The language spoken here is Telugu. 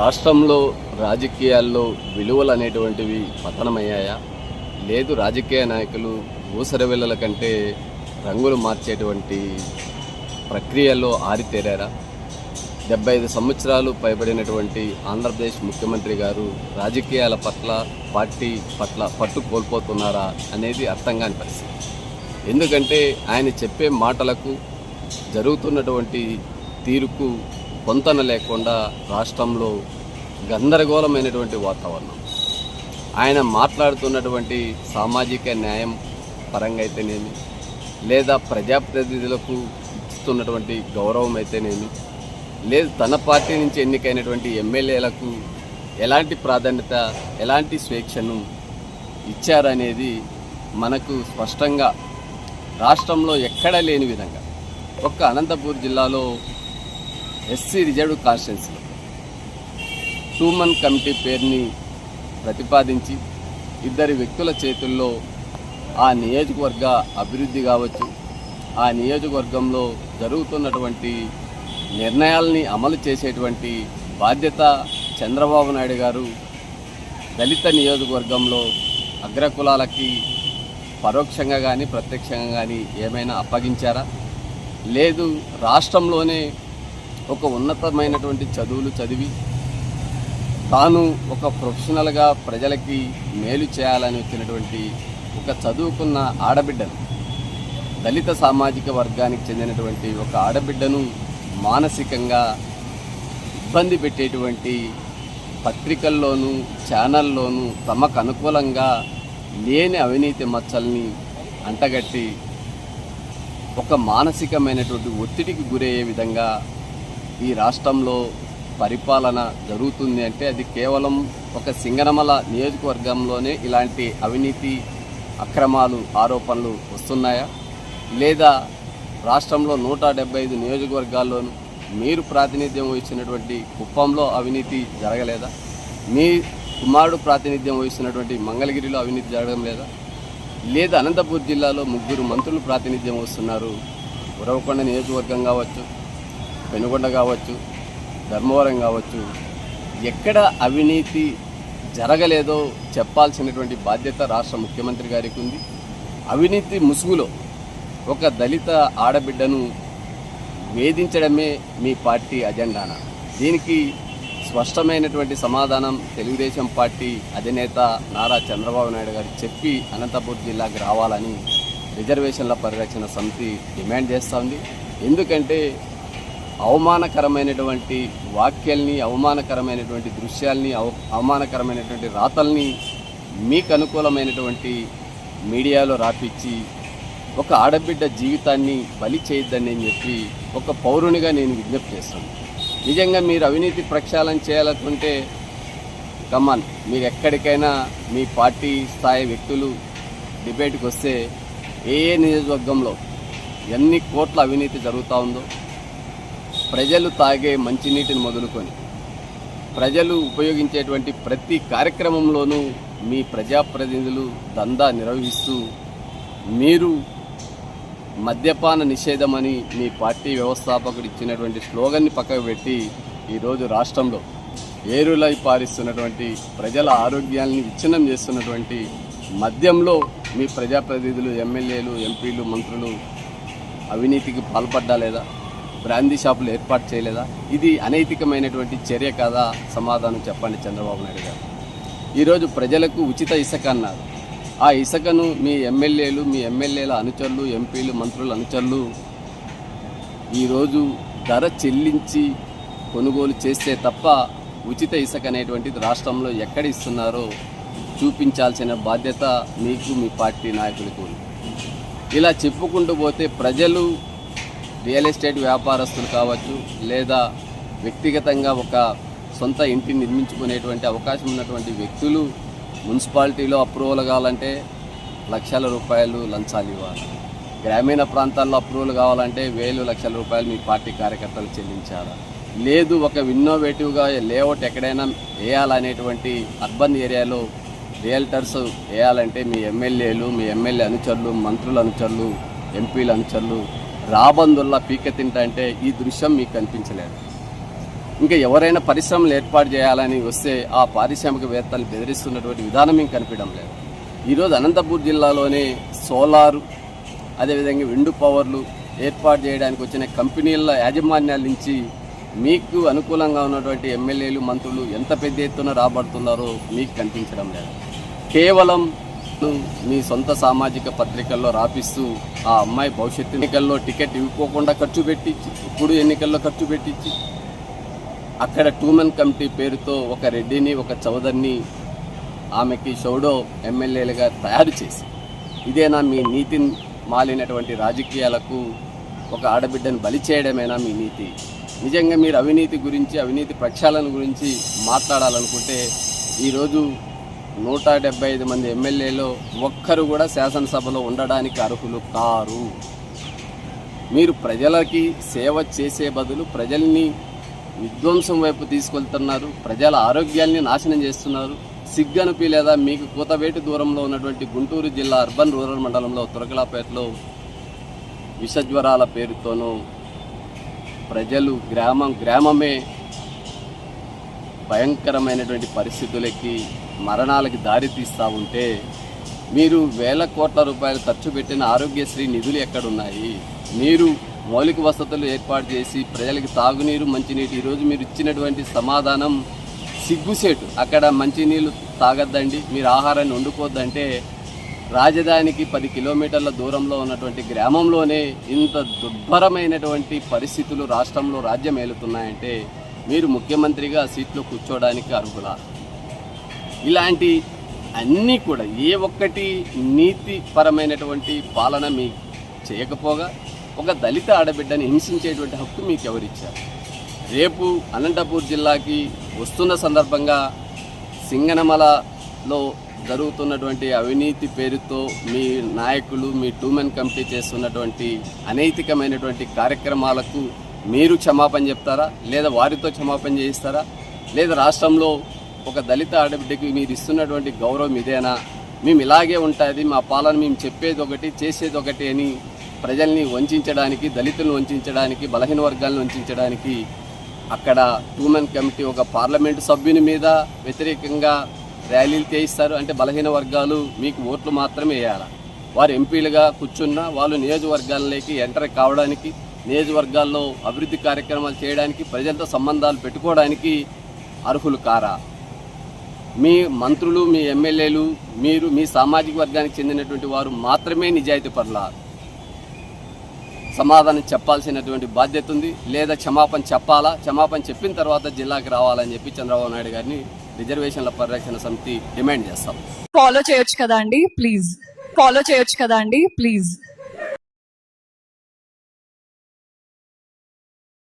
రాష్ట్రంలో రాజకీయాల్లో విలువలు అనేటువంటివి పతనమయ్యాయా? లేదు రాజకీయ నాయకులు ఊసరవెల్లల కంటే రంగులు మార్చేటువంటి ప్రక్రియల్లో ఆరితేరారా? డెబ్బై ఐదు సంవత్సరాలు పైబడినటువంటి ఆంధ్రప్రదేశ్ ముఖ్యమంత్రి గారు రాజకీయాల పట్ల పార్టీ పట్ల పట్టు కోల్పోతున్నారా అనేది అర్థం కాని పరిస్థితి. ఎందుకంటే ఆయన చెప్పే మాటలకు జరుగుతున్నటువంటి తీరుకు పొంతన లేకుండా రాష్ట్రంలో గందరగోళమైనటువంటి వాతావరణం. ఆయన మాట్లాడుతున్నటువంటి సామాజిక న్యాయం పరంగా అయితేనేమి లేదా ప్రజాప్రతినిధులకు ఇస్తున్నటువంటి గౌరవం అయితేనేమి లేదు తన పార్టీ నుంచి ఎన్నికైనటువంటి ఎమ్మెల్యేలకు ఎలాంటి ప్రాధాన్యత ఎలాంటి స్వేచ్ఛను ఇచ్చారనేది మనకు స్పష్టంగా రాష్ట్రంలో ఎక్కడా లేని విధంగా ఒక్క అనంతపూర్ జిల్లాలో ఎస్సీ రిజర్వ్ కాన్స్టిట్యున్సీలో టూమన్ కమిటీ పేరుని ప్రతిపాదించి ఇద్దరి వ్యక్తుల చేతుల్లో ఆ నియోజకవర్గ అభివృద్ధి కావచ్చు ఆ నియోజకవర్గంలో జరుగుతున్నటువంటి నిర్ణయాల్ని అమలు చేసేటువంటి బాధ్యత చంద్రబాబు నాయుడు గారు దళిత నియోజకవర్గంలో అగ్రకులాలకి పరోక్షంగా కానీ ప్రత్యక్షంగా కానీ ఏమైనా అప్పగించారా? లేదు రాష్ట్రంలోనే ఒక ఉన్నతమైనటువంటి చదువులు చదివి తాను ఒక ప్రొఫెషనల్గా ప్రజలకి మేలు చేయాలని వచ్చినటువంటి ఒక చదువుకున్న ఆడబిడ్డను దళిత సామాజిక వర్గానికి చెందినటువంటి ఒక ఆడబిడ్డను మానసికంగా ఇబ్బంది పెట్టేటువంటి పత్రికల్లోనూ ఛానల్లోనూ తమకు అనుకూలంగా లేని అవినీతి మచ్చల్ని అంటగట్టి ఒక మానసికమైనటువంటి ఒత్తిడికి గురయ్యే విధంగా ఈ రాష్ట్రంలో పరిపాలన జరుగుతుంది అంటే అది కేవలం ఒక సింగనమల నియోజకవర్గంలోనే ఇలాంటి అవినీతి అక్రమాలు ఆరోపణలు వస్తున్నాయా? లేదా రాష్ట్రంలో నూట డెబ్బై ఐదు నియోజకవర్గాల్లోనూ మీరు ప్రాతినిధ్యం వహించినటువంటి కుప్పంలో అవినీతి జరగలేదా? మీ కుమారుడు ప్రాతినిధ్యం వహిస్తున్నటువంటి మంగళగిరిలో అవినీతి జరగడం లేదా? లేదా అనంతపూర్ జిల్లాలో ముగ్గురు మంత్రులు ప్రాతినిధ్యం వస్తున్నారు? ఉరవకొండ నియోజకవర్గం కావచ్చు పెనుగొండ కావచ్చు ధర్మవరం కావచ్చు ఎక్కడ అవినీతి జరగలేదో చెప్పాల్సినటువంటి బాధ్యత రాష్ట్ర ముఖ్యమంత్రి గారికి ఉంది. అవినీతి ముసుగులో ఒక దళిత ఆడబిడ్డను వేధించడమే మీ పార్టీ అజెండానా? దీనికి స్పష్టమైనటువంటి సమాధానం తెలుగుదేశం పార్టీ అధినేత నారా చంద్రబాబు నాయుడు గారు చెప్పి అనంతపూర్ జిల్లాకు రావాలని రిజర్వేషన్ల పరిరక్షణ సమితి డిమాండ్ చేస్తోంది. ఎందుకంటే అవమానకరమైనటువంటి వాక్యాల్ని అవమానకరమైనటువంటి దృశ్యాల్ని అవమానకరమైనటువంటి రాతల్ని మీకు అనుకూలమైనటువంటి మీడియాలో రాపిచ్చి ఒక ఆడబిడ్డ జీవితాన్ని బలి చేయొద్దని నేను చెప్పి ఒక పౌరునిగా నేను విజ్ఞప్తి చేస్తాను. నిజంగా మీరు అవినీతి ప్రక్షాళన చేయాలనుకుంటే కమాన్ మీరు ఎక్కడికైనా మీ పార్టీ స్థాయి వ్యక్తులు డిబేట్కి వస్తే ఏ నియోజకవర్గంలో ఎన్ని కోట్ల అవినీతి జరుగుతూ ఉందో ప్రజలు తాగే మంచినీటిని మొదలుకొని ప్రజలు ఉపయోగించేటువంటి ప్రతి కార్యక్రమంలోనూ మీ ప్రజాప్రతినిధులు దందా నిర్వహిస్తూ మీరు మద్యపాన నిషేధమని మీ పార్టీ వ్యవస్థాపకుడు ఇచ్చినటువంటి స్లోగన్ని పక్కకు పెట్టి ఈరోజు రాష్ట్రంలో ఏరులై పారిస్తున్నటువంటి ప్రజల ఆరోగ్యాన్ని విచ్ఛిన్నం చేస్తున్నటువంటి మద్యంలో మీ ప్రజాప్రతినిధులు ఎమ్మెల్యేలు ఎంపీలు మంత్రులు అవినీతికి పాల్పడ్డా లేదా? బ్రాందీ షాపులు ఏర్పాటు చేయలేదా? ఇది అనైతికమైనటువంటి చర్య కాదా? సమాధానం చెప్పండి చంద్రబాబు నాయుడు గారు. ఈరోజు ప్రజలకు ఉచిత ఇసుక అన్నారు. ఆ ఇసుకను మీ ఎమ్మెల్యేలు మీ ఎమ్మెల్యేల అనుచరులు ఎంపీలు మంత్రుల అనుచరులు ఈరోజు ధర చెల్లించి కొనుగోలు చేస్తే తప్ప ఉచిత ఇసుక అనేటువంటిది రాష్ట్రంలో ఎక్కడ ఇస్తున్నారో చూపించాల్సిన బాధ్యత మీకు మీ పార్టీ నాయకులకు ఇలా చెప్పుకుంటూ పోతే ప్రజలు రియల్ ఎస్టేట్ వ్యాపారస్తులు కావచ్చు లేదా వ్యక్తిగతంగా ఒక సొంత ఇంటిని నిర్మించుకునేటువంటి అవకాశం ఉన్నటువంటి వ్యక్తులు మున్సిపాలిటీలో అప్రూవల్ కావాలంటే లక్షల రూపాయలు లంచాలు ఇవ్వాలి. గ్రామీణ ప్రాంతాల్లో అప్రూవల్ కావాలంటే వేలు లక్షల రూపాయలు మీ పార్టీ కార్యకర్తలు చెల్లించాలా. లేదు ఒక ఇన్నోవేటివ్గా లేఅవుట్ ఎక్కడైనా వేయాలనేటువంటి అర్బన్ ఏరియాలో రియల్టర్స్ వేయాలంటే మీ ఎమ్మెల్యేలు మీ ఎమ్మెల్యే అనుచరులు మంత్రుల అనుచరులు ఎంపీల అనుచరులు రాబందుల్లా పీక తింటంటే ఈ దృశ్యం మీకు కనిపించలేదు. ఇంకా ఎవరైనా పరిశ్రమలు ఏర్పాటు చేయాలని వస్తే ఆ పారిశ్రామికవేత్తలు బెదిరిస్తున్నటువంటి విధానం మీకు కనిపించడం లేదు. ఈరోజు అనంతపూర్ జిల్లాలోనే సోలారు అదేవిధంగా విండు పవర్లు ఏర్పాటు చేయడానికి వచ్చిన కంపెనీల యాజమాన్యాల నుంచి మీకు అనుకూలంగా ఉన్నటువంటి ఎమ్మెల్యేలు మంత్రులు ఎంత పెద్ద ఎత్తున రాబడుతున్నారో మీకు కనిపించడం లేదు. కేవలం మీ సొంత సామాజిక పత్రికల్లో రాపిస్తూ ఆ అమ్మాయి భవిష్యత్తు ఎన్నికల్లో టికెట్ ఇవ్వకోకుండా ఖర్చు పెట్టించి ఇప్పుడు ఎన్నికల్లో ఖర్చు పెట్టించి అక్కడ టూమెన్ కమిటీ పేరుతో ఒక రెడ్డిని ఒక చౌదరిని ఆమెకి షౌడో ఎమ్మెల్యేలుగా తయారు చేసి ఇదేనా మీ నీతి మాలినటువంటి రాజకీయాలకు ఒక ఆడబిడ్డను బలి చేయడమేనా మీ నీతి? నిజంగా మీరు అవినీతి గురించి అవినీతి ప్రక్షాళన గురించి మాట్లాడాలనుకుంటే ఈరోజు నూట డెబ్బై ఐదు మంది ఎమ్మెల్యేలో ఒక్కరు కూడా శాసనసభలో ఉండడానికి అర్హులు కారు. మీరు ప్రజలకి సేవ చేసే బదులు ప్రజల్ని విధ్వంసం వైపు తీసుకెళ్తున్నారు ప్రజల ఆరోగ్యాన్ని నాశనం చేస్తున్నారు. సిగ్గనుపి లేదా మీకు కూతవేటి దూరంలో ఉన్నటువంటి గుంటూరు జిల్లా అర్బన్ రూరల్ మండలంలో తురకలాపేటలో విషజ్వరాల పేరుతోనూ ప్రజలు గ్రామం గ్రామమే భయంకరమైనటువంటి పరిస్థితులకి మరణాలకి దారితీస్తూ ఉంటే మీరు వేల కోట్ల రూపాయలు ఖర్చు పెట్టిన ఆరోగ్యశ్రీ నిధులు ఎక్కడున్నాయి? మీరు మౌలిక వసతులు ఏర్పాటు చేసి ప్రజలకు తాగునీరు మంచినీటి ఈరోజు మీరు ఇచ్చినటువంటి సమాధానం సిగ్గుసేటు. అక్కడ మంచినీళ్ళు తాగద్దండి మీరు ఆహారాన్ని వండుకోవద్దంటే రాజధానికి పది కిలోమీటర్ల దూరంలో ఉన్నటువంటి గ్రామంలోనే ఇంత దుర్భరమైనటువంటి పరిస్థితులు రాష్ట్రంలో రాజ్యం ఏలుతున్నాయంటే మీరు ముఖ్యమంత్రిగా సీట్లో కూర్చోవడానికి అర్హులా? ఇలాంటి అన్నీ కూడా ఏ ఒక్కటి నీతిపరమైనటువంటి పాలన మీ చేయకపోగా ఒక దళిత ఆడబిడ్డని హింసించేటువంటి హక్కు మీకు ఎవరిచ్చారు రేపు అనంతపూర్ జిల్లాకి వస్తున్న సందర్భంగా సింగనమలలో జరుగుతున్నటువంటి అవినీతి పేరుతో మీ నాయకులు మీ టూమెన్ కమిటీ చేస్తున్నటువంటి అనైతికమైనటువంటి కార్యక్రమాలకు మీరు క్షమాపణ చెప్తారా? లేదా వారితో క్షమాపణ చేయిస్తారా? లేదా రాష్ట్రంలో ఒక దళిత ఆడబిడ్డకి మీరు ఇస్తున్నటువంటి గౌరవం ఇదేనా? మేము ఇలాగే ఉంటుంది మా పాలన మేము చెప్పేది ఒకటి చేసేది ఒకటి అని ప్రజల్ని వంచడానికి దళితులను వంచడానికి బలహీన వర్గాలను వంచడానికి అక్కడ టూమెన్ కమిటీ ఒక పార్లమెంటు సభ్యుని మీద వ్యతిరేకంగా ర్యాలీలు చేయిస్తారు. అంటే బలహీన వర్గాలు మీకు ఓట్లు మాత్రమే వేయాలి? వారు ఎంపీలుగా కూర్చున్నా వాళ్ళు నియోజకవర్గాల్లోకి ఎంటర్ కావడానికి నియోజకవర్గాల్లో అభివృద్ధి కార్యక్రమాలు చేయడానికి ప్రజలతో సంబంధాలు పెట్టుకోవడానికి అర్హులు కారా? మీ మంత్రులు మీ ఎమ్మెల్యేలు మీరు మీ సామాజిక వర్గానికి చెందినటువంటి వారు మాత్రమే నిజాయితీ పట్ల సమాధానం చెప్పాల్సినటువంటి బాధ్యత ఉంది. లేదా క్షమాపణ చెప్పాలా? క్షమాపణ చెప్పిన తర్వాత జిల్లాకి రావాలని చెప్పి చంద్రబాబు నాయుడు గారిని రిజర్వేషన్ల పరిరక్షణ సమితి డిమాండ్ చేస్తాం. ఫాలో చేయొచ్చు కదా అండి? ప్లీజ్ ఫాలో చేయొచ్చు కదా అండి? ప్లీజ్